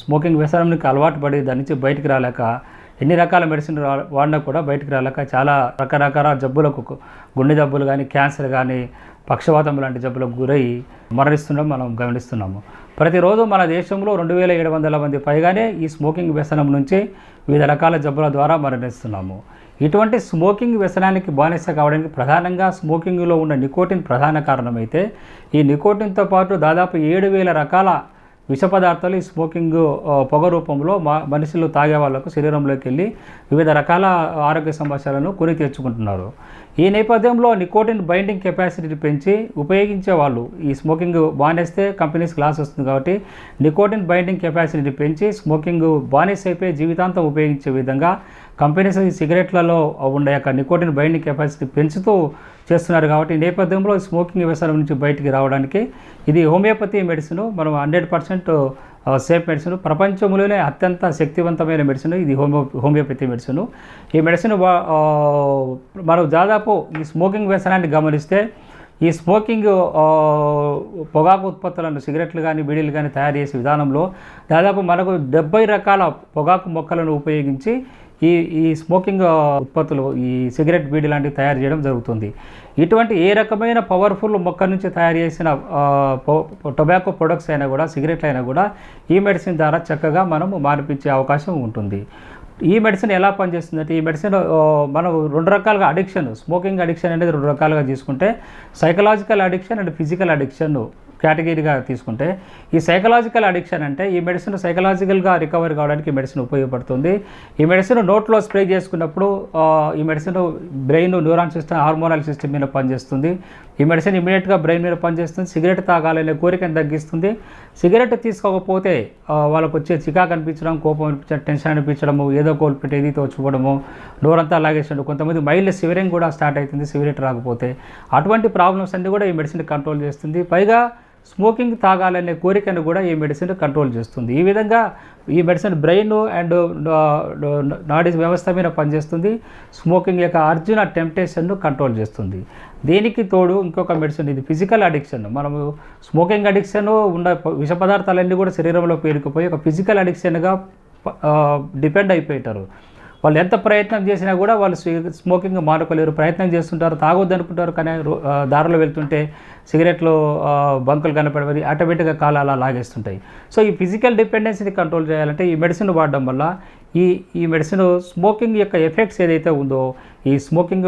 Smoking వ్యసనానికి అలవాటు పడి దాని నుంచి బయటికి రాలేక ఎన్ని రకాల మెడిసిన్ వాడినా కూడా బయటికి రాలేక చాలా రకరకాల జబ్బులకు గుండె జబ్బులు కానీ క్యాన్సర్ కానీ పక్షవాతం లాంటి జబ్బులకు గురై మరణిస్తుండడం మనం గమనిస్తున్నాము. ప్రతిరోజు మన దేశంలో రెండు వేల ఏడు వందల మంది పైగానే ఈ స్మోకింగ్ వ్యసనం నుంచి వివిధ రకాల జబ్బుల ద్వారా మరణిస్తున్నాము. ఇటువంటి స్మోకింగ్ వ్యసనానికి బానిస కావడానికి ప్రధానంగా స్మోకింగ్లో ఉన్న నికోటిన్ ప్రధాన కారణమైతే ఈ నికోటిన్తో పాటు దాదాపు ఏడు వేల రకాల విష పదార్థాలు ఈ స్మోకింగ్ పొగ రూపంలో మా మనుషులు తాగే వాళ్ళకు శరీరంలోకి వెళ్ళి వివిధ రకాల ఆరోగ్య సమస్యలను కొని తెచ్చుకుంటున్నారు ఈ నేపథ్యంలో నికోటిన్ బైండింగ్ కెపాసిటీని పెంచి ఉపయోగించే వాళ్ళు ఈ స్మోకింగ్ బానేస్తే కంపెనీస్ లాస్ వస్తుంది కాబట్టి నికోటిన్ బైండింగ్ కెపాసిటీని పెంచి స్మోకింగ్ బానిస్ అయిపోయి జీవితాంతం ఉపయోగించే విధంగా కంపెనీస్ ఈ సిగరెట్లలో ఉండే యొక్క నికోటిన్ బైండింగ్ కెపాసిటీ పెంచుతూ చేస్తున్నారు కాబట్టి ఈ నేపథ్యంలో ఈ స్మోకింగ్ వ్యసనం నుంచి బయటికి రావడానికి ఇది హోమియోపతి మెడిసిన్ మనం హండ్రెడ్ పర్సెంట్ సేఫ్ మెడిసిన్. ప్రపంచంలోనే అత్యంత శక్తివంతమైన మెడిసిన్ ఇది హోమియో హోమియోపతి మెడిసిన్. ఈ మెడిసిన్ వా- మనం దాదాపు ఈ స్మోకింగ్ వ్యసనాన్ని గమనిస్తే ఈ స్మోకింగ్ పొగాకు ఉత్పత్తులను సిగరెట్లు కానీ బీడీలు కానీ తయారు చేసే విధానంలో దాదాపు మనకు డెబ్బై రకాల పొగాకు మొక్కలను ఉపయోగించి ఈ ఈ స్మోకింగ్ ఉత్పత్తులు ఈ సిగరెట్ బీడీ లాంటివి తయారు చేయడం జరుగుతుంది. ఇటువంటి ఏ రకమైన పవర్ఫుల్ మొక్క నుంచి తయారు చేసిన టొబాకో ప్రొడక్ట్స్ అయినా కూడా సిగరెట్లు అయినా కూడా ఈ మెడిసిన్ ద్వారా చక్కగా మనం మార్పించే అవకాశం ఉంటుంది. ఈ మెడిసిన్ ఎలా పనిచేస్తుందంటే ఈ మెడిసిన్ మనం రెండు రకాలుగా అడిక్షన్ స్మోకింగ్ అడిక్షన్ అనేది రెండు రకాలుగా తీసుకుంటే psychological addiction and physical addiction కేటగిరీగా తీసుకుంటే ఈ సైకలాజికల్ అడిక్షన్ అంటే ఈ మెడిసిన్ సైకలాజికల్గా రికవర్ కావడానికి మెడిసిన్ ఉపయోగపడుతుంది. ఈ మెడిసిన్ నోట్లో స్ప్రే చేసుకున్నప్పుడు ఈ medicine brain neuron system hormonal system మీద పనిచేస్తుంది. ఈ మెడిసిన్ ఇమీడియట్గా బ్రెయిన్ మీద పనిచేస్తుంది. సిగరెట్ తాగాలనే కోరికను తగ్గిస్తుంది. సిగరెట్ తీసుకోకపోతే వాళ్ళకు వచ్చే చికాకు అనిపించడం కోపం అనిపించడం టెన్షన్ అనిపించడము ఏదో కోల్పెట్టి ఏది తోచుకోవడము నోరంతా లాగేసడం కొంతమంది మైల్డ్ సివరింగ్ కూడా స్టార్ట్ అవుతుంది సిగరెట్ రాకపోతే. అటువంటి ప్రాబ్లమ్స్ అన్నీ కూడా ఈ మెడిసిన్ కంట్రోల్ చేస్తుంది. పైగా స్మోకింగ్ తాగాలనే కోరికను కూడా ఈ మెడిసిన్ కంట్రోల్ చేస్తుంది. ఈ విధంగా ఈ మెడిసిన్ బ్రెయిన్ అండ్ నాడీ వ్యవస్థ మీద పనిచేస్తుంది. స్మోకింగ్ యొక్క అర్జున టెంప్టేషన్ను కంట్రోల్ చేస్తుంది. దీనికి తోడు ఇంకొక మెడిసిన్ ఇది ఫిజికల్ అడిక్షన్. మనము స్మోకింగ్ అడిక్షన్ ఉన్న విష పదార్థాలన్నీ కూడా శరీరంలో పేరుకుపోయి ఒక ఫిజికల్ అడిక్షన్గా డిపెండ్ అయిపోయింటారు వాళ్ళు ఎంత ప్రయత్నం చేసినా కూడా వాళ్ళు స్మోకింగ్ మానుకోలేరు ప్రయత్నం చేస్తుంటారు తాగొద్దు అనుకుంటారు కానీ రో- దారిలో వెళ్తుంటే సిగరెట్లు బంకులు కనపడవి ఆటోమేటిక్గా కాలు అలా లాగేస్తుంటాయి. సో ఈ ఫిజికల్ డిపెండెన్సీని కంట్రోల్ చేయాలంటే ఈ మెడిసిన్ వాడడం వల్ల ఈ ఈ మెడిసిన్ స్మోకింగ్ యొక్క ఎఫెక్ట్స్ ఏదైతే ఉందో ఈ స్మోకింగ్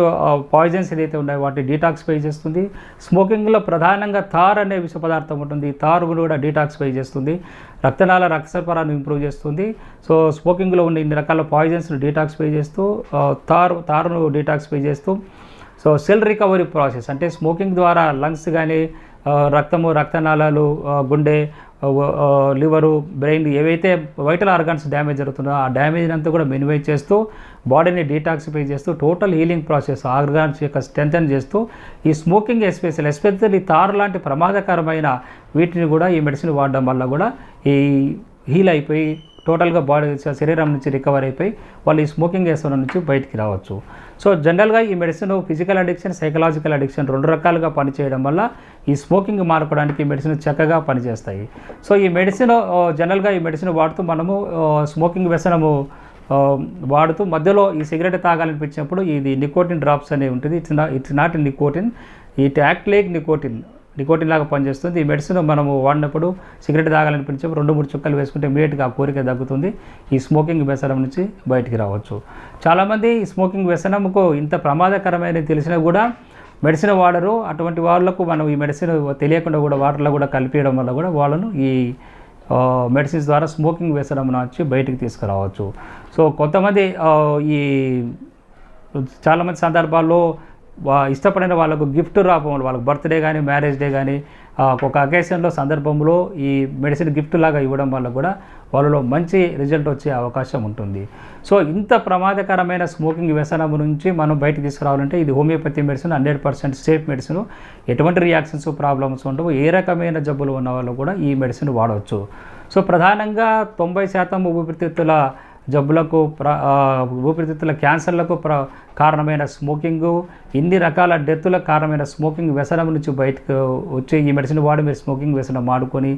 పాయిజన్స్ ఏదైతే ఉన్నాయో వాటిని డీటాక్సిఫై చేస్తుంది. స్మోకింగ్లో ప్రధానంగా తార్ అనే విష పదార్థం ఉంటుంది థార్ తారు కూడా డీటాక్సిఫై చేస్తుంది. రక్తనాళ రక్త సరఫరాను ఇంప్రూవ్ చేస్తుంది. సో స్మోకింగ్లో ఉన్న ఇన్ని రకాల పాయిజన్స్ను డీటాక్సిఫై చేస్తూ థార్ థార్ను తారును డీటాక్సిఫై చేస్తూ సో సెల్ రికవరీ ప్రాసెస్ అంటే స్మోకింగ్ ద్వారా లంగ్స్ కానీ రక్తము రక్తనాళాలు గుండె లివరు బ్రెయిన్ ఏవైతే వైటల్ ఆర్గాన్స్ డ్యామేజ్ జరుగుతుందో ఆ డ్యామేజ్ అంతా కూడా మినిమైజ్ చేస్తూ బాడీని డీటాక్సిఫై చేస్తూ టోటల్ హీలింగ్ ప్రాసెస్ ఆర్గాన్స్ యొక్క స్ట్రెంథన్ చేస్తూ ఈ స్మోకింగ్ ఎస్పెషల్ ఎస్పెషల్లీ తారు లాంటి ప్రమాదకరమైన వీటిని కూడా ఈ మెడిసిన్ వాడడం వల్ల కూడా ఈ హీల్ అయిపోయి టోటల్గా బాడీ శరీరం నుంచి రికవర్ అయిపోయి వాళ్ళు ఈ స్మోకింగ్ వ్యసనం నుంచి బయటికి రావచ్చు. సో జనరల్గా ఈ medicine physical addiction psychological addiction రెండు రకాలుగా పనిచేయడం వల్ల ఈ స్మోకింగ్ మానుకోవడానికి ఈ మెడిసిన్ చక్కగా పనిచేస్తాయి. సో ఈ మెడిసిన్ జనరల్గా ఈ మెడిసిన్ వాడుతూ మనము స్మోకింగ్ వ్యసనము వాడుతూ మధ్యలో ఈ సిగరెట్ తాగాలనిపించినప్పుడు ఇది నికోటిన్ డ్రాప్స్ అనేవి ఉంటుంది. ఇట్స్ నా it's not nicotine. It act like nicotine. Nicotine లాగా పనిచేస్తుంది. ఈ మెడిసిన్ మనము వాడినప్పుడు సిగరెట్ తాగాలనిపించే రెండు మూడు చుక్కలు వేసుకుంటే ఇమీడియట్గా ఆ కోరిక తగ్గుతుంది. ఈ స్మోకింగ్ వ్యసనం నుంచి బయటికి రావచ్చు. చాలామంది ఈ స్మోకింగ్ వ్యసనంకు ఇంత ప్రమాదకరమైన తెలిసినా కూడా మెడిసిన్ వాడరు. అటువంటి వాళ్ళకు మనం ఈ మెడిసిన్ తెలియకుండా కూడా వాటర్లో కూడా కలిపియడం వల్ల కూడా వాళ్ళను ఈ మెడిసిన్స్ ద్వారా స్మోకింగ్ వ్యసనం నుంచి బయటికి తీసుకురావచ్చు. సో కొంతమంది ఈ చాలామంది సందర్భాల్లో ఇష్టపడిన వాళ్ళకు గిఫ్ట్ రాకపోవడం వాళ్ళకి బర్త్డే కానీ మ్యారేజ్ డే కానీ ఒక అకేషన్లో సందర్భంలో ఈ మెడిసిన్ గిఫ్ట్ లాగా ఇవ్వడం వల్ల కూడా వాళ్ళలో మంచి రిజల్ట్ వచ్చే అవకాశం ఉంటుంది. సో ఇంత ప్రమాదకరమైన స్మోకింగ్ వ్యసనం నుంచి మనం బయటకు తీసుకురావాలంటే ఇది homeopathy medicine hundred percent safe medicine. ఎటువంటి రియాక్షన్స్ ప్రాబ్లమ్స్ ఉండవు. ఏ రకమైన జబ్బులు ఉన్న వాళ్ళు కూడా ఈ మెడిసిన్ వాడవచ్చు సో ప్రధానంగా తొంభై శాతం ఊపిరితిత్తుల జబ్బులకు ప్ర ఊపిరితిత్తుల క్యాన్సర్లకు ప్ర కారణమైన స్మోకింగు ఇన్ని రకాల డెత్తులకు కారణమైన స్మోకింగ్ వ్యసనం నుంచి బయటకు వచ్చి ఈ మెడిసిన్ వాడి మీరు స్మోకింగ్ వ్యసనం ఆడుకొని